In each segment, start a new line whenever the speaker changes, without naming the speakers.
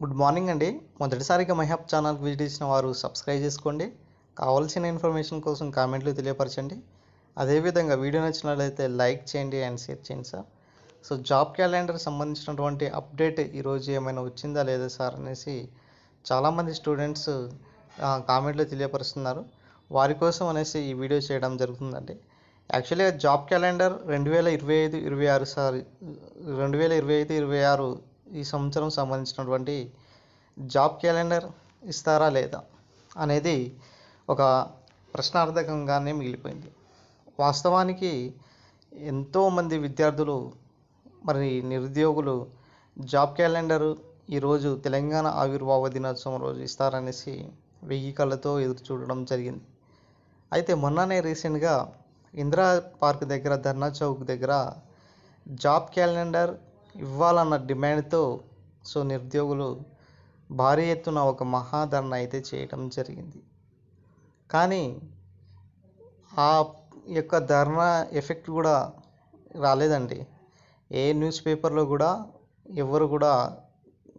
Good morning అండి. మొదటిసారిగా మైహాబ్ ఛానల్కి విజిట్ చేసిన వారు సబ్స్క్రైబ్ చేసుకోండి. కావాల్సిన ఇన్ఫర్మేషన్ కోసం కామెంట్లు తెలియపరచండి. అదేవిధంగా వీడియో నచ్చినట్లయితే లైక్ చేయండి అండ్ షేర్ చేయండి సార్. సో జాబ్ క్యాలెండర్ సంబంధించినటువంటి అప్డేట్ ఈరోజు ఏమైనా వచ్చిందా లేదా సార్ అనేసి చాలామంది స్టూడెంట్స్ కామెంట్లో తెలియపరుస్తున్నారు. వారి కోసం అనేసి ఈ వీడియో చేయడం జరుగుతుందండి. యాక్చువల్గా జాబ్ క్యాలెండర్ రెండు వేల ఇరవై ఐదు ఇరవై ఆరు సార్ రెండు వేల ఇరవై ఐదు ఇరవై ఆరు ఈ సంవత్సరం సంబంధించినటువంటి జాబ్ క్యాలెండర్ ఇస్తారా లేదా అనేది ఒక ప్రశ్నార్థకంగానే మిగిలిపోయింది. వాస్తవానికి ఎంతోమంది విద్యార్థులు మరి నిరుద్యోగులు జాబ్ క్యాలెండర్ ఈరోజు తెలంగాణ ఆవిర్భావ దినోత్సవం రోజు ఇస్తారనేసి వెయ్యి కళ్ళతో ఎదురు చూడడం జరిగింది. అయితే మొన్ననే రీసెంట్గా ఇందిరా పార్క్ దగ్గర ధర్నా చౌక్ దగ్గర జాబ్ క్యాలెండర్ ఇవ్వాలన్న డిమాండ్తో సో నిరుద్యోగులు భారీ ఎత్తున ఒక మహాధరణ అయితే చేయటం జరిగింది. కానీ ఆ యొక్క ధర్నా ఎఫెక్ట్ కూడా రాలేదండి. ఏ న్యూస్ పేపర్లో కూడా ఎవరు కూడా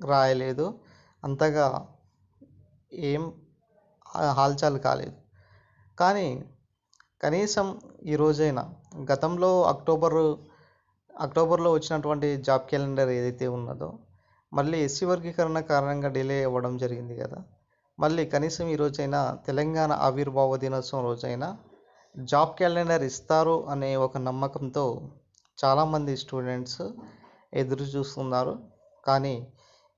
రాయలేదు. అంతగా ఏం హాల్చాల్ కాలేదు. కానీ కనీసం ఈరోజైనా గతంలో అక్టోబర్ అక్టోబర్లో వచ్చినటువంటి జాబ్ క్యాలెండర్ ఏదైతే ఉన్నదో మళ్ళీ ఎస్సీ వర్గీకరణ కారణంగా డిలే అవ్వడం జరిగింది కదా. మళ్ళీ కనీసం ఈరోజైనా తెలంగాణ ఆవిర్భావ దినోత్సవం రోజైనా జాబ్ క్యాలెండర్ ఇస్తారు అనే ఒక నమ్మకంతో చాలామంది స్టూడెంట్స్ ఎదురు చూస్తున్నారు. కానీ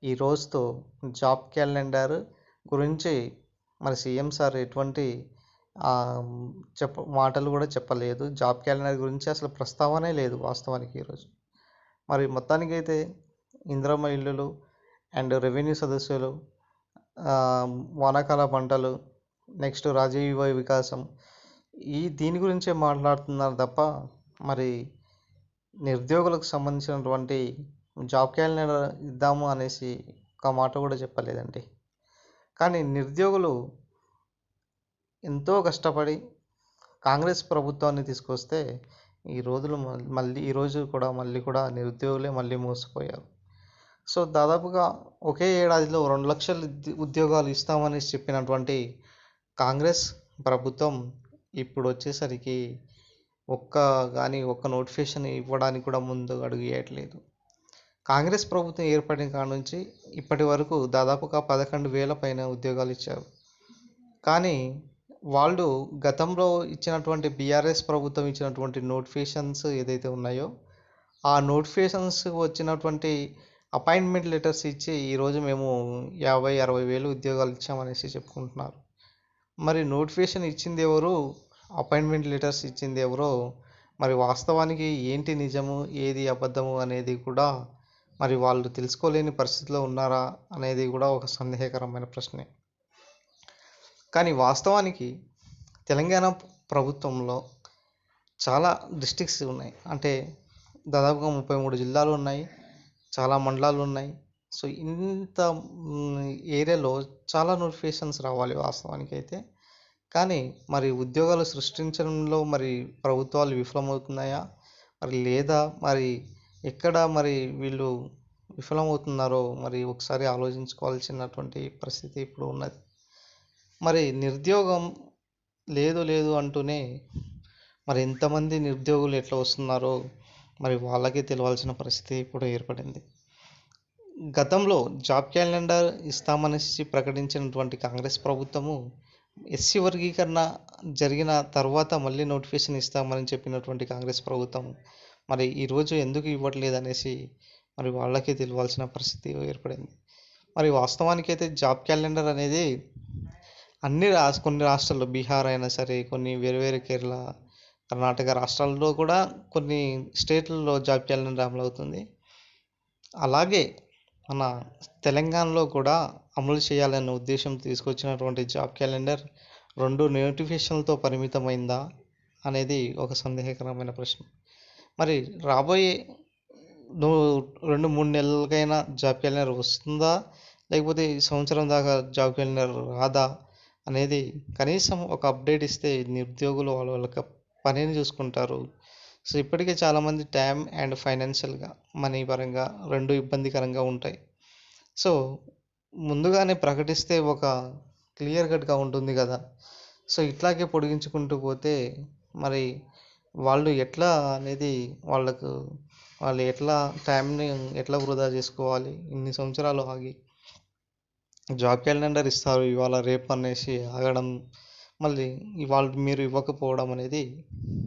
ఈ రోజుతో జాబ్ క్యాలెండర్ గురించి మరి సీఎం సార్ ఎటువంటి చెప్ప మాటలు కూడా చెప్పలేదు. జాబ్ క్యాలెండర్ గురించి అసలు ప్రస్తావనే లేదు వాస్తవానికి ఈరోజు మరి మొత్తానికి అయితే ఇంద్రమ్మ ఇల్లులు అండ్ రెవెన్యూ సదస్సులు వానాకాల పంటలు నెక్స్ట్ రాజీవ వికాసం ఈ దీని గురించే మాట్లాడుతున్నారు తప్ప మరి నిరుద్యోగులకు సంబంధించినటువంటి జాబ్ క్యాలెండర్ ఇద్దాము అనేసి ఒక మాట కూడా చెప్పలేదండి. కానీ నిరుద్యోగులు ఎంతో కష్టపడి కాంగ్రెస్ ప్రభుత్వాన్ని తీసుకొస్తే ఈ రోజులు మళ్ళీ ఈరోజు కూడా మళ్ళీ కూడా నిరుద్యోగులే మళ్ళీ మోసపోయారు. సో దాదాపుగా ఒకే ఏడాదిలో రెండు లక్షల ఉద్యోగాలు ఇస్తామని చెప్పినటువంటి కాంగ్రెస్ ప్రభుత్వం ఇప్పుడు వచ్చేసరికి ఒక్క కానీ ఒక్క నోటిఫికేషన్ ఇవ్వడానికి కూడా ముందు అడుగుయ్యట్లేదు కాంగ్రెస్ ప్రభుత్వం ఏర్పడిన కాడ నుంచి ఇప్పటి వరకు దాదాపుగా పదకొండు వేల పైన ఉద్యోగాలు ఇచ్చారు. కానీ వాళ్ళు గతంలో ఇచ్చినటువంటి బీఆర్ఎస్ ప్రభుత్వం ఇచ్చినటువంటి నోటిఫికేషన్స్ ఏదైతే ఉన్నాయో ఆ నోటిఫికేషన్స్ వచ్చినటువంటి అపాయింట్మెంట్ లెటర్స్ ఇచ్చి ఈరోజు మేము యాభై అరవై వేలు ఉద్యోగాలు ఇచ్చామనేసి చెప్పుకుంటున్నారు. మరి నోటిఫికేషన్ ఇచ్చింది ఎవరు? అపాయింట్మెంట్ లెటర్స్ ఇచ్చింది ఎవరో? మరి వాస్తవానికి ఏంటి నిజము? ఏది అబద్ధము అనేది కూడా మరి వాళ్ళు తెలుసుకోలేని పరిస్థితిలో ఉన్నారా? అనేది కూడా ఒక సందేహకరమైన ప్రశ్నే. కానీ వాస్తవానికి తెలంగాణ ప్రభుత్వంలో చాలా డిస్టిక్స్ ఉన్నాయి. అంటే దాదాపుగా ముప్పై మూడు జిల్లాలు ఉన్నాయి. చాలా మండలాలు ఉన్నాయి. సో ఇంత ఏరియాలో చాలా నోటిఫికేషన్స్ రావాలి వాస్తవానికి అయితే కానీ మరి ఉద్యోగాలు సృష్టించడంలో మరి ప్రభుత్వాలు విఫలమవుతున్నాయా? మరి లేదా మరి ఎక్కడ మరి వీళ్ళు విఫలమవుతున్నారో మరి ఒకసారి ఆలోచించుకోవాల్సినటువంటి పరిస్థితి ఇప్పుడు ఉన్నది. మరి నిరుద్యోగం లేదు లేదు అంటూనే మరి ఎంతమంది నిరుద్యోగులు ఎట్లా వస్తున్నారో మరి వాళ్ళకే తెలవాల్సిన పరిస్థితి ఇప్పుడు ఏర్పడింది. గతంలో జాబ్ క్యాలెండర్ ఇస్తామనేసి ప్రకటించినటువంటి కాంగ్రెస్ ప్రభుత్వము ఎస్సీ వర్గీకరణ జరిగిన తర్వాత మళ్ళీ నోటిఫికేషన్ ఇస్తామని చెప్పినటువంటి కాంగ్రెస్ ప్రభుత్వం మరి ఈరోజు ఎందుకు ఇవ్వట్లేదు అనేసి మరి వాళ్ళకే తెలియాల్సిన పరిస్థితి ఏర్పడింది. మరి వాస్తవానికైతే జాబ్ క్యాలెండర్ అనేది అన్ని రా కొన్ని రాష్ట్రాల్లో బీహార్ అయినా సరే కొన్ని వేరు వేరు కేరళ కర్ణాటక రాష్ట్రాల్లో కూడా కొన్ని స్టేట్లలో జాబ్ క్యాలెండర్ అమలు అవుతుంది అలాగే మన తెలంగాణలో కూడా అమలు చేయాలనే ఉద్దేశం తీసుకొచ్చినటువంటి జాబ్ క్యాలెండర్ రెండు నోటిఫికేషన్లతో పరిమితమైందా అనేది ఒక సందేహకరమైన ప్రశ్న. మరి రాబోయే రెండు మూడు నెలలకైనా జాబ్ క్యాలెండర్ వస్తుందా? లేకపోతే ఈ సంవత్సరం దాకా జాబ్ క్యాలెండర్ రాదా? అనేది కనీసం ఒక అప్డేట్ ఇస్తే నిరుద్యోగులు వాళ్ళ వాళ్ళకి పనిని చూసుకుంటారు. సో ఇప్పటికే చాలామంది టైం అండ్ ఫైనాన్షియల్గా మనీ పరంగా రెండు ఇబ్బందికరంగా ఉంటాయి. సో ముందుగానే ప్రకటిస్తే ఒక క్లియర్ కట్గా ఉంటుంది కదా. సో ఇట్లాగే పొడిగించుకుంటూ పోతే మరి వాళ్ళు ఎట్లా అనేది వాళ్ళకు వాళ్ళు ఎట్లా టైంని ఎట్లా వృధా చేసుకోవాలి ఇన్ని సంవత్సరాలు ఆగి జాబ్ క్యాలెండర్ ఇస్తారు ఇవాళ రేపు అనేసి ఆగడం మళ్ళీ ఇవాళ మీరు ఇవ్వకపోవడం అనేది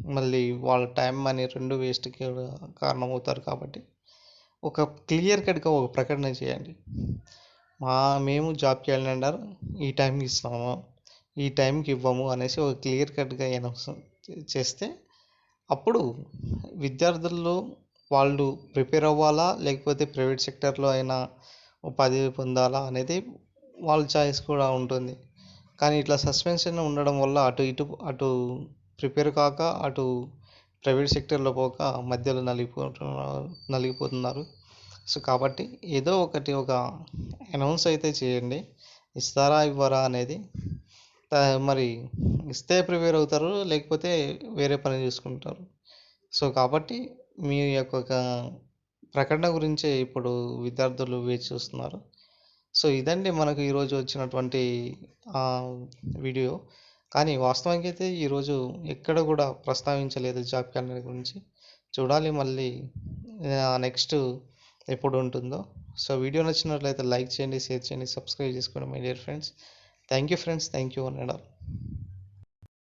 మళ్ళీ వాళ్ళ టైం మనీ రెండు వేస్ట్కి కారణమవుతారు కాబట్టి ఒక క్లియర్ కట్గా ఒక ప్రకటన చేయండి. మా మేము జాబ్ క్యాలెండర్ ఈ టైంకి ఇస్తాము ఈ టైంకి ఇవ్వము అనేసి ఒక క్లియర్ కట్గా అనౌన్స్ చేస్తే అప్పుడు విద్యార్థుల్లో వాళ్ళు ప్రిపేర్ అవ్వాలా లేకపోతే ప్రైవేట్ సెక్టర్లో అయినా ఉపాధి పొందాలా అనేది వాళ్ళ చాయిస్ కూడా ఉంటుంది. కానీ ఇట్లా సస్పెన్షన్ ఉండడం వల్ల అటు ఇటు అటు ప్రిపేర్ కాక అటు ప్రైవేట్ సెక్టర్లో పోక మధ్యలో నలిగిపోతున్నారు నలిగిపోతున్నారు. సో కాబట్టి ఏదో ఒకటి ఒక అనౌన్స్ అయితే చేయండి. ఇస్తారా ఇవ్వరా అనేది మరి ఇస్తే ప్రిపేర్ అవుతారు లేకపోతే వేరే పని చూసుకుంటారు. సో కాబట్టి మీ యొక్క ప్రకటన గురించే ఇప్పుడు విద్యార్థులు వేచి చూస్తున్నారు. సో ఇదండి మనకు ఈరోజు వచ్చినటువంటి వీడియో. కానీ వాస్తవానికి అయితే ఈరోజు ఎక్కడ కూడా ప్రస్తావించలేదు జాబ్ క్యాలెండర్ గురించి. చూడాలి మళ్ళీ నెక్స్ట్ ఎప్పుడు ఉంటుందో. సో వీడియో నచ్చినట్లయితే లైక్ చేయండి షేర్ చేయండి సబ్స్క్రైబ్ చేసుకోండి my dear friends. Thank you friends thank you one and all